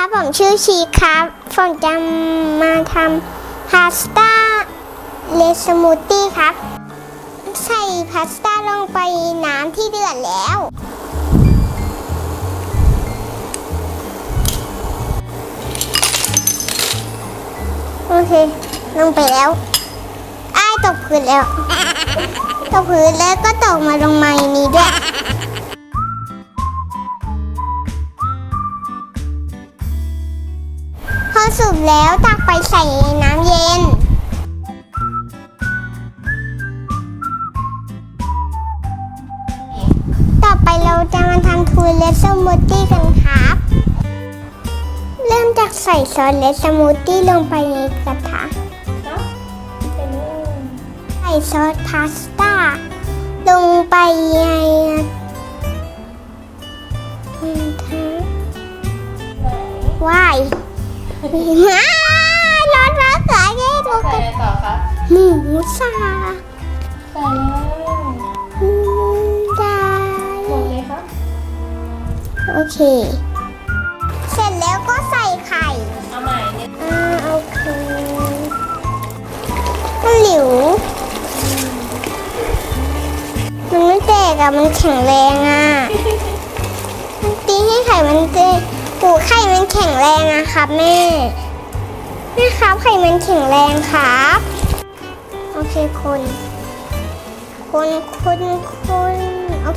ครับผมชื่อชีครับผมจะมาทำพาสต้าเลสมูทตี้ครับ ใส่พาสต้าลงไปน้ำที่เดือดแล้ว โอเค ลงไปแล้วอ้ายตกพื้นแล้ว ตกพื้นแล้วก็ตกมาลงมาอย่างนี้ด้วย สุกแล้วตักไปใส่น้ำเย็น ต่อไปเราจะมาทำทูเลสสมูทตี้กันครับ เริ่มจากใส่ซอสเลสสมูทตี้ลงไปในกระทะใส่ซอสพาสต้าลงไปในกระทะว้าย ว้ารอนมากเลยทุกใส่คนอะไรต่อคะหมูสับใส่เลยอืมได้ หมดเลยครับโอเค เสร็จแล้วก็ใส่ไข่ เอาใหม่เนี่ยอ่าโอเคมันหลิว มันไม่แตกอะมันแข็งแรงอะมันตีให้ไข่มันเตะูไข่มันแข็งแรงอะครับแม่แม่ครับไข่มันแข็งแรงครับ โอเคคนคนคนคนเอา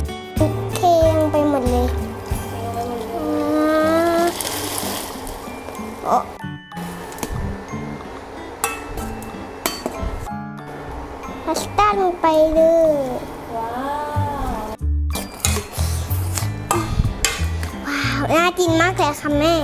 เทลงไปหมดเลยอ่าโอ้พาสต้าลงไปเลยว้าว กินมากเลยค่ะแม่